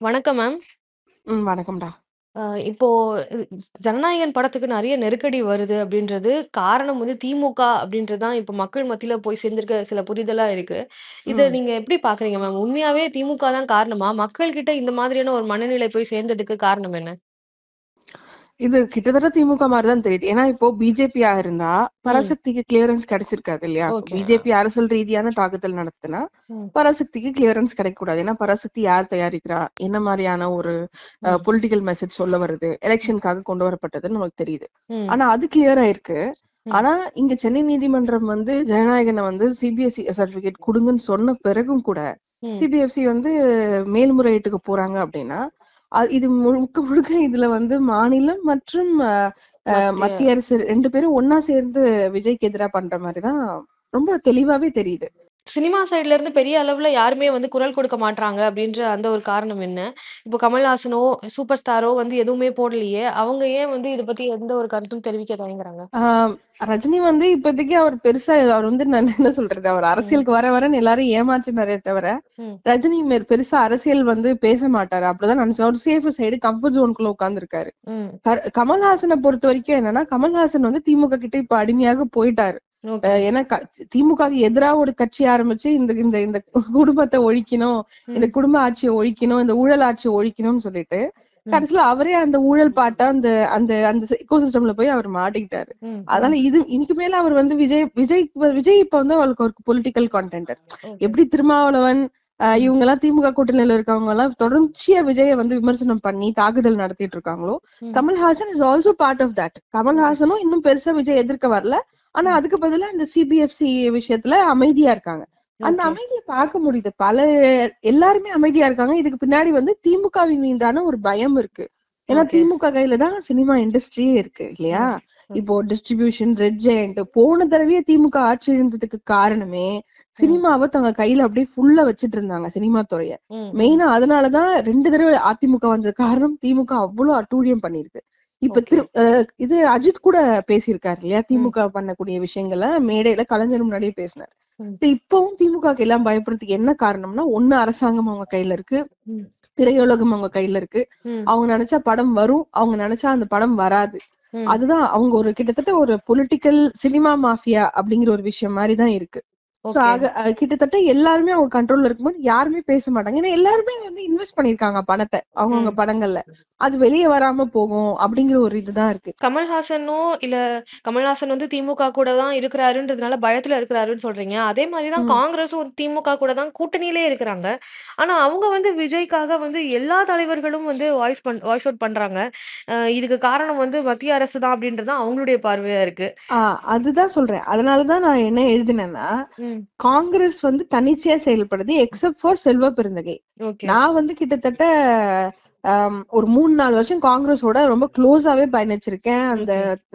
வணக்கம் மேம். ம். வணக்கம்டா. அ இப்போ ஜனநாயகன் படத்துக்கு நெறைய நெருக்கடி வருது அப்படின்றது காரணம் வந்து திமுக அப்படின்றது தான் இப்ப மக்கள் மத்தியில போய் சேர்ந்திருக்க சில புரிதலா இருக்கு. இத ம். நீங்க எப்படி பார்க்குறீங்க மேம்? உண்மையாவே திமுக தான் காரணமா? மக்கள் கிட்ட இந்த மாதிரியான ஒரு மனநிலை போய் சேர்ந்ததுக்கு காரணம் என்ன? இது கிட்டத்தட்ட திமுக மாரி தான் தெரியுது. ஏன்னா இப்போ பிஜேபியா இருந்தா. பராசக்திக்கு கிளியரன்ஸ் கிடைச்சிருக்காது இல்லையா? பிஜேபி அரசியல் ரீதியான தாக்குதல் நடத்துனா. பராசக்திக்கு கிளியரன்ஸ் கிடைக்கக்கூடாது. ஏன்னா பராசக்தி யார் தயாரிக்கிறா? என்ன மாரியான ஒரு. பொலிட்டிக்கல் மெசேஜ் சொல்ல வருது? எலக்ஷனுக்காக கொண்டு வரப்பட்டதுன்னு நமக்கு தெரியுது. ஆனா அது கிளியர் ஆயிருக்கு. ஆனா இங்க சென்னை நீதிமன்றம் வந்து ஜனநாயகன வந்து சிபிஎஸ்இ சர்டிபிகேட் குடுங்கன்னு சொன்ன பிறகும் கூட. சிபிஎஃப்சி வந்து மேல்முறையீட்டுக்கு போறாங்க அப்படின்னா, இது முழுக்க முழுக்க இதுல வந்து மாநிலம் மற்றும் மத்திய அரசு 2 பேரும் ஒண்ணா சேர்ந்து விஜய்க்கு எதிரா பண்ற மாரி தான் ரொம்ப தெளிவாவே தெரியுது. சினிமா சைட்ல இருந்து பெரிய அளவுல யாருமே வந்து குரல் கொடுக்க மாட்றாங்க அப்படின்ற அந்த ஒரு காரணம் என்ன? இப்போ கமல்ஹாசனோ, சூப்பர் ஸ்டாரோ வந்து எதுவுமே போடலையே! அவங்க ஏன் வந்து இத பத்தி எந்த ஒரு கருத்தும் தெரிவிக்க தயங்குறாங்க? ரஜினி வந்து இப்போதைக்கு அவர் பெருசா அவர் வந்து நான் என்ன சொல்றது? அவர். அரசியலுக்கு வர வரன்னு எல்லாரும் ஏமாற்றினாரே தவிர. ரஜினி பெருசா அரசியல் வந்து பேச மாட்டாரு. அப்படிதான் நினைச்சேன். அவர் சேஃப் சைடு கம்ஃபர்ட் ஜோன்க்குள்ள உட்கார்ந்திருக்காரு. கமல்ஹாசன பொறுத்தவரைக்கும் என்னன்னா, கமல்ஹாசன் வந்து திமுக கிட்ட இப்ப அடிமையாக போயிட்டாரு. ஏன்னா க திமுகவுக்கு எதிரா ஒரு கட்சி ஆரம்பிச்சு இந்த இந்த இந்த குடும்பத்த ஒழிக்கணும், இந்த. குடும்ப ஆட்சிய ஒழிக்கணும், இந்த ஊழல் ஆட்சிய ஒழிக்கணும்னு சொல்லிட்டு. கடைசியில அவரே அந்த ஊழல் பாட்டா அந்த அந்த அந்த எக்கோ சிஸ்டம்ல போய் அவர் மாட்டிக்கிட்டாரு. அதனால. இது இதுக்கு மேல அவர் வந்து விஜய் விஜய் விஜய் இப்ப வந்து அவருக்கு ஒரு பொலிட்டிக்கல் கண்டெண்டர். ஓகே. எப்படி திருமாவளவன் அ ம். இவங்கலாம் திமுக கூட்டணியில இருக்கவங்க எல்லாம் தொடர்ச்சியா விஜய வந்து விமர்சனம் பண்ணி தாக்குதல் நடத்திட்டு இருக்காங்களோ. Kamal Haasan is also part of that. கமல்ஹாசனும் இன்னும் பெருசா விஜய் எதிர்க்க வரல. ஆனா. அதுக்கு பதிலா இந்த சிபிஎஃப்சி விஷயத்துல அமைதியா இருக்காங்க. அந்த. அமைதிய பார்க்க முடியுது. பல எல்லாருமே அமைதியா இருக்காங்க. இதுக்கு பின்னாடி வந்து திமுகவின் மீதான ஒரு பயம் இருக்கு. ஏன்னா. திமுக கையில தான் சினிமா இண்டஸ்ட்ரியே இருக்கு இல்லையா? இப்போ டிஸ்ட்ரிபியூஷன், ரெட் ஜெயண்ட் போன தடவையே திமுக ஆட்சி இழந்ததுக்கு காரணமே. சினிமாவ தங்க கையில அப்படியே ஃபுல்லா வச்சுட்டு இருந்தாங்க சினிமா துறைய. மெயினா அதனால தான் 2 தடவ அதிமுக வந்ததுக்கு காரணம் திமுக அவ்ளோ அட்டூழியம் பண்ணிருக்கு. இப்ப. திரு இது அஜித் கூட பேசியிருக்காரு இல்லையா? திமுக பண்ணக்கூடிய விஷயங்கள மேடையில கலைஞர் முன்னாடியே பேசினாரு. இப்பவும் திமுகக்கு எல்லாம் பயப்படுறதுக்கு என்ன காரணம்னா, ஒண்ணு அரசாங்கம் அவங்க கையில இருக்கு. திரையுலகம் அவங்க கையில இருக்கு. அவங்க நெனச்சா படம் வரும். அவங்க நெனச்சா அந்த படம் வராது. அதுதான் அவங்க ஒரு கிட்டத்தட்ட ஒரு பொலிட்டிக்கல் சினிமா மாஃபியா அப்படிங்கிற ஒரு விஷயம் மாரி தான் இருக்கு. கிட்டத்தட்ட எல்லாருமே அவங்க கண்ட்ரோல்ல இருக்கும்போது யாருமே பேச மாட்டாங்க. ஏன்னா எல்லாருமே வந்து இன்வெஸ்ட் பண்ணியிருக்காங்க பணத்த. அவங்கவங்க. படங்கள்ல. அது வெளிய வராம போகும் அப்படிங்கிற ஒரு இதுதான் இருக்கு. கமல்ஹாசனோ இல்ல கமல்ஹாசன் வந்து திமுக கூட தான் இருக்கிறாருன்றதுனால பயத்துல இருக்கிறாருன்னு சொல்றீங்க. அதே மாரி தான் ம். காங்கிரஸும் திமுக கூட தான் கூட்டணியிலே இருக்கிறாங்க. ஆனா அவங்க வந்து விஜய்க்காக வந்து எல்லா தலைவர்களும் வந்து வாய்ஸ் பண் வாய்ஸ் அவுட் பண்றாங்க. இதுக்கு காரணம் வந்து மத்திய அரசு தான் அப்படின்றது அவங்களுடைய பார்வையா இருக்கு. அதுதான் சொல்றேன். அதனால தான் நான் என்ன எழுதினேன்னா. காங்கிரஸ் வந்து தன்னிச்சையா செயல்படுது. Except for Selva Perunthagai. நான் வந்து கிட்டத்தட்ட ஒரு 3, 4 வருஷம் காங்கிரஸோட ரொம்ப க்ளோஸாவே பயணிச்சிருக்கேன். அந்த.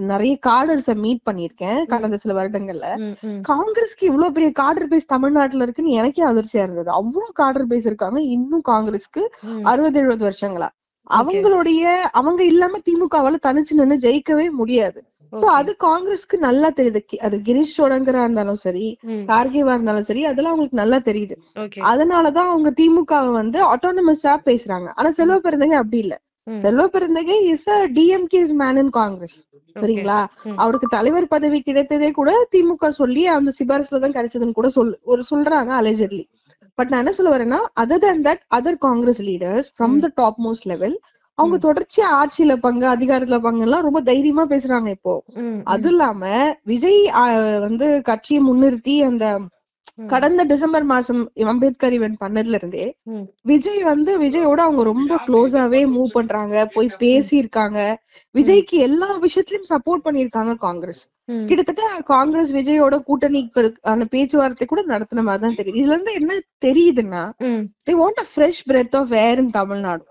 நெறைய காடர்ஸ மீட் பண்ணியிருக்கேன். ம். கடந்த சில வருடங்கள்ல. ம். ம். காங்கிரஸ்க்கு இவ்ளோ பெரிய காடர் பேஸ் தமிழ்நாட்டுல இருக்குன்னு எனக்கே அதிர்ச்சியா இருந்தது. அவ்ளோ காடர் பேஸ் இருக்காங்க. இன்னும் காங்கிரஸ்க்கு. 60, 70 வருஷங்களா. அவங்களுடைய அவங்க இல்லாம திமுகவால தனிச்சு நின்னு ஜெயிக்கவே முடியாது. சோ. அது காங்கிரஸ்க்கு நல்லா தெரியுது. அது கிரீஷ் சோடங்கரா இருந்தாலும் சரி. கார்கேவா இருந்தாலும் சரி, அதெல்லாம் அவங்களுக்கு நல்லா தெரியுது. ஓகே. அதனால தான் அவங்க திமுகவ வந்து ஆட்டோனமஸா பேசுறாங்க. ஆனா செல்வ ம். பெருந்தகை அப்படி இல்ல. Selva Perunthagai is a DMK's man in Congress. சரிங்களா? அவருக்கு தலைவர் பதவி கிடைத்ததே கூட திமுக சொல்லி அந்த சிபாரிசுல தான் கிடைச்சதுன்னு கூட சொல் ஒரு சொல்றாங்க அலிஜெட்லி. பட் நான் என்ன சொல்ல வரேன்னா, other than that other Congress leaders from. The top most level அவங்க. தொடர்ச்சியா ஆட்சியில பங்கு, அதிகாரத்துல பங்குலாம் ரொம்ப தைரியமா பேசுறாங்க இப்போ. அது. இல்லாம விஜய் வந்து கட்சிய முன்னிறுத்தி அந்த. கடந்த டிசம்பர் மாசம் அம்பேத்கர் ஈவென்ட் பண்ணதுல இருந்தே. விஜய் வந்து விஜயோட அவங்க ரொம்ப க்ளோஸாவே மூவ் பண்றாங்க. போய் ம். பேசியிருக்காங்க. ம். விஜய்க்கு எல்லா விஷயத்திலயும் சப்போர்ட் பண்ணியிருக்காங்க காங்கிரஸ். கிட்டத்தட்ட காங்கிரஸ் விஜயோட கூட்டணிக்கு ஆன பேச்சுவார்த்தை கூட நடத்தின மாரி தான் தெரியுது. இதுல இருந்து என்ன தெரியுதுன்னா. They want a fresh breath of air in Tamil Nadu.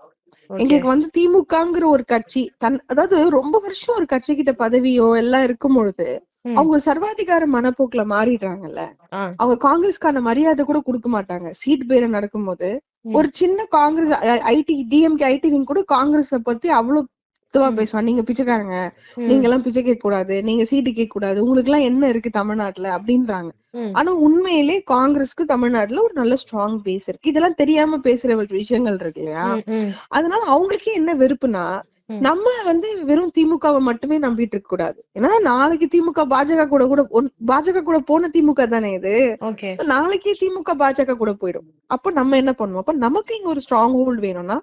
எங்களுக்கு வந்து திமுகங்கிற ஒரு கட்சி தன் அதாவது ரொம்ப வருஷம் ஒரு கட்சி கிட்ட பதவியோ எல்லாம் இருக்கும் பொழுது. அவங்க சர்வாதிகார மனப்போக்குல மாறிடுறாங்கல்ல. அவங்க காங்கிரஸ்க்கான மரியாதை கூட குடுக்க மாட்டாங்க. சீட் பேரம் நடக்கும்போது. ஒரு சின்ன Congress IT DMK IT wing கூட காங்கிரஸ பத்தி அவ்ளோ இதுவா ம். பேசுவான் நீங்க பிச்சைக்காரங்க. நீங்க எல்லாம் பிச்சை கேட்க கூடாது நீங்க சீட்டு கேட்க கூடாது உங்களுக்கு எல்லாம் என்ன இருக்கு தமிழ்நாட்டுல அப்படின்றாங்க. ஆனா உண்மையிலே காங்கிரஸ்க்கு தமிழ்நாட்டுல ஒரு நல்ல ஸ்ட்ராங் பேஸ் இருக்கு இதெல்லாம் தெரியாம பேசுற விஷயங்கள் இருக்கு இல்லையா. அதனால அவங்களுக்கே என்ன வெறுப்புனா. நம்ம வந்து வெறும் திமுகவை மட்டுமே நம்பிட்டு இருக்க கூடாது ஏன்னா நாளைக்கு திமுக பாஜக கூட கூட பாஜக கூட போன திமுக தானே இது நாளைக்கே திமுக பாஜக கூட போயிடும் அப்ப நம்ம என்ன பண்ணுவோம் அப்ப நமக்கு இங்க ஒரு ஸ்ட்ராங் ஹோல்ட் வேணும்னா.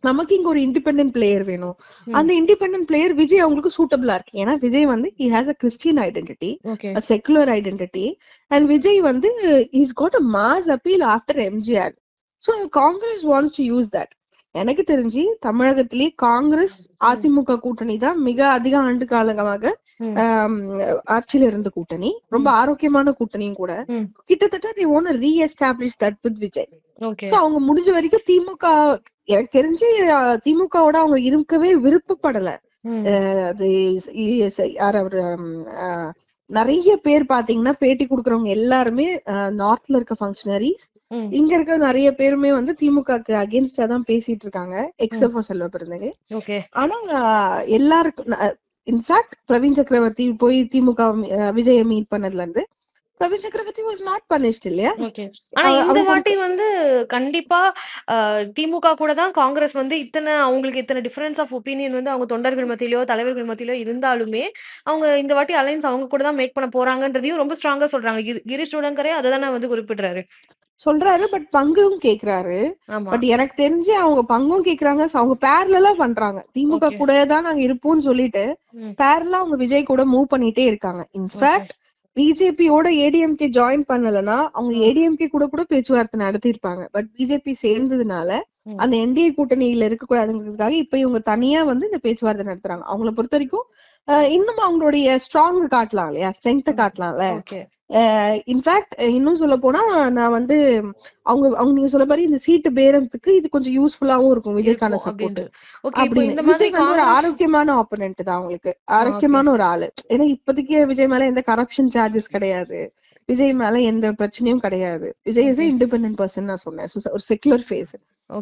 நமக்கு இங்க ஒரு இண்டிபெண்டன்ட் பிளேயர் வேணும். அந்த இண்டிபெண்டன்ட் பிளேயர் விஜய் அவங்களுக்கு சூட்டபிளா இருக்கு. ஏன்னா விஜய் வந்து he has a Christian identity secular identity and vijay வந்து he's got a mass appeal after mgr so congress wants to use that. எனக்கு தெரிஞ்சு தமிழகத்திலே காங்கிரஸ் அதிமுக கூட்டணி தான் மிக அதிக ஆண்டு காலமாக ஆட்சியில இருந்த கூட்டணி. ரொம்ப ஆரோக்கியமான கூட்டணியும் கூட. கிட்டத்தட்ட want to re-establish that with Vijay so அவங்க முடிஞ்ச வரைக்கும் திமுக எனக்கு தெரிஞ்சு திமுகவோட அவங்க இருக்கவே விருப்பப்படல. அது யார் அவர் நிறைய பேர் பாத்தீங்கன்னா பேட்டி கொடுக்கறவங்க எல்லாருமே நார்த்ல இருக்க ஃபங்க்ஷனரிஸ். இங்க இருக்க நிறைய பேருமே வந்து திமுகக்கு அகேன்ஸ்டா தான் பேசிட்டு இருக்காங்க எக்ஸப்ட் ஃபார் செல்வ பிறந்தது ஆனா எல்லாருக்கும் இன்ஃபேக்ட் பிரவீன் சக்கரவர்த்தி போய் திமுக விஜய மீட் பண்ணதுல இருந்து பிரவீன் சக்கரவர்த்தி வாஸ் நாட் பனிஷ்ட் இல்லையா? ஆனா இந்த வாட்டி வந்து கண்டிப்பா திமுக கூட தான் காங்கிரஸ் வந்து இத்தனை அவங்களுக்கு இத்தனை டிஃபரன்ஸ் ஆஃப் ஒப்பீனியன் வந்து அவங்க தொண்டர்கள் மத்தியிலயோ தலைவர்கள் மத்தியிலோ இருந்தாலுமே அவங்க இந்த வாட்டி அலைன்ஸ் அவங்க கூட தான் மேக் பண்ண போறாங்கன்றதையும் ரொம்ப ஸ்ட்ராங்கா சொல்றாங்க. கிரி- கிரீஷ் உடன்கரே அதை தானே வந்து குறிப்பிடுறாரு. சொல்றாரு பட் பங்கும் கேக்குறாரு. பட் எனக்கு தெரிஞ்சு அவங்க பங்கும் கேக்குறாங்க அவங்க பேரலா பண்றாங்க. திமுக. கூட தான் நாங்க இருப்போம்னு சொல்லிட்டு. பேரலா அவங்க விஜய் கூட மூவ் பண்ணிட்டே இருக்காங்க. இன்ஃபேக்ட் பிஜேபியோட ஏடிஎம்கே ஜாயின் பண்ணலனா அவங்க. ஏடிஎம்கே கூட கூட பேச்சுவார்த்தை நடத்திருப்பாங்க பட் பிஜேபி சேர்ந்ததுனால. அந்த என்டிஏ கூட்டணியில இருக்க கூடாதுங்கிறதுக்காக இப்ப இவங்க தனியா வந்து இந்த பேச்சுவார்த்தை நடத்துறாங்க அவங்கள பொறுத்த வரைக்கும் இன்னும் அவங்களுடைய ஸ்ட்ராங் காட்டலாம் இல்லையா ஸ்ட்ரென்த். காட்டலாம்ல இன்ஃபேக்ட் இன்னும் சொல்ல போனா நான் வந்து அவங்க அவங்க நீங்க சொல்ல மாதிரி இந்த சீட்டு பேரத்துக்கு இது கொஞ்சம் யூஸ்ஃபுல்லாவும் இருக்கும் விஜய்க்கான சப்போர்ட் அப்படின்னு. மாதிரி விஜய் வந்து ஒரு ஆரோக்கியமான ஆப்போனன்ட் தான் அவங்களுக்கு. ஆரோக்கியமான ஒரு ஆளு. ஏன்னா இப்போதைக்கு விஜய் மேல எந்த கரப்ஷன் சார்ஜஸ் கிடையாது. விஜய் மேல எந்த பிரச்சனையும் கிடையாது. விஜய் இஸ். இண்டிபெண்டன்ட் பர்சன் நான் சொன்னேன். ஒரு செக்குலர் ஃபேஸ்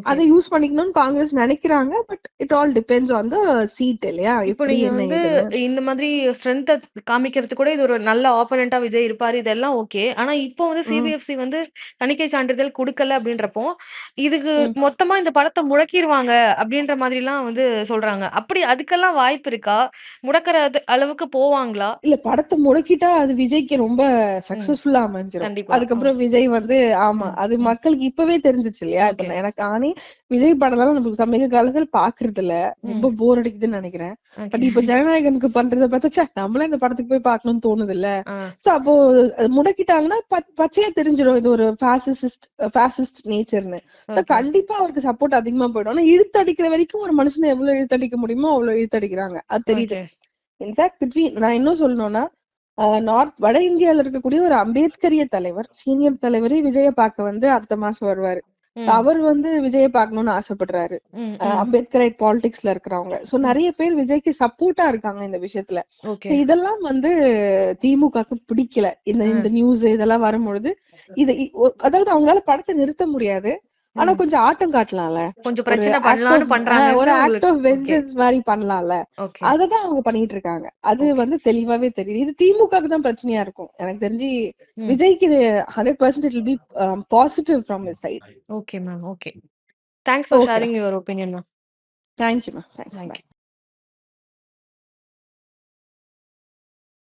அதை யூஸ் பண்ணிக்கணும்னு காங்கிரஸ் நினைக்கிறாங்க but it all depends on the seat இல்லையா இப்போ நீங்க வந்து இந்த மாதிரி ஸ்ட்ரென்த்தை காமிக்கிறது கூட இது ஒரு நல்ல ஆப்போனண்டா விஜய் இருப்பாரு இதெல்லாம் ஓகே ஆனா இப்போ வந்து. சிபிஎஃப்சி வந்து தணிக்கை சான்றிதழ் கொடுக்கல அப்படின்றப்போ இதுக்கு. மொத்தமா இந்த படத்தை முடக்கிடுவாங்க அப்படின்ற மாதிரி எல்லாம் வந்து சொல்றாங்க அப்படி அதுக்கெல்லாம் வாய்ப்பு இருக்கா முடக்கிற அளவுக்கு போவாங்களா இல்ல படத்தை முடக்கிட்டா அது விஜய்க்கு ரொம்ப. சக்சஸ்ஃபுல்லா ஆ. அதுக்கப்புறம் விஜய் வந்து ஆமா. அது. மக்களுக்கு இப்பவே தெரிஞ்சிச்சு இல்லையா ஓகே நான் விஜய் படம் எல்லாம் நமக்கு சமீப காலத்துல பாக்குறது இல்ல ரொம்ப. போர் அடிக்குதுன்னு நினைக்கிறேன். பட் இப்ப ஜனநாயகனுக்கு பண்றத பார்த்தா நம்மளே இந்த படத்துக்கு போய் பார்க்கணும்னு தோணுது இல்ல சோ அப்போ முடக்கிட்டாங்கன்னா பச்சையா தெரிஞ்சிடும். இது ஒரு பாசிஸ்ட் பாசிஸ்ட் நேச்சர்னு கண்டிப்பா அவருக்கு சப்போர்ட் அதிகமா போயிடும். ஆனா இழுத்து அடிக்கிற வரைக்கும் ஒரு மனுஷனை எவ்வளவு இழுத்தடிக்க முடியுமோ அவ்வளவு இழுத்தடிக்கிறாங்க. அது தெரியுது. இன்ஃபேக்ட் பிட்வீன் நான் இன்னும் சொல்லணும்னா நார்த் வட இந்தியால இருக்கக்கூடிய ஒரு அம்பேத்கரிய தலைவர் சீனியர் தலைவரே விஜய பார்க்க வந்து அடுத்த மாசம் வருவாரு. அவர் வந்து விஜய பார்க்கணும்னு ஆசைப்படுறாரு. அம்பேத்கரைட் பாலிடிக்ஸ்ல இருக்கிறவங்க. சோ. நிறைய பேர் விஜய்க்கு சப்போர்ட்டா இருக்காங்க இந்த விஷயத்துல. இதெல்லாம் வந்து திமுகக்கு பிடிக்கல. இந்த. இந்த நியூஸ் இதெல்லாம் வரும்பொழுது. இது அதாவது அவங்களால படத்தை நிறுத்த முடியாது. ஆனா. கொஞ்சம் ஆட்டம் காட்டலாம்ல. கொஞ்சம் பிரச்சனை பண்ணலாம்னு ஆஃப் ஒரு ஆக்ட் ஆஃப் வெஞ்சன்ஸ் மாதிரி பண்ணலாம்ல. அததான் அவங்க பண்ணிட்டு இருக்காங்க. அது வந்து தெளிவாவே தெரியுது. இது திமுகக்கு தான் பிரச்சனையா இருக்கும். எனக்கு தெரிஞ்சு. விஜய்க்கு இது hundred percent it be positive from his side okay ma'am okay thanks for sharing your opinion ma'am thank you ma'am thanks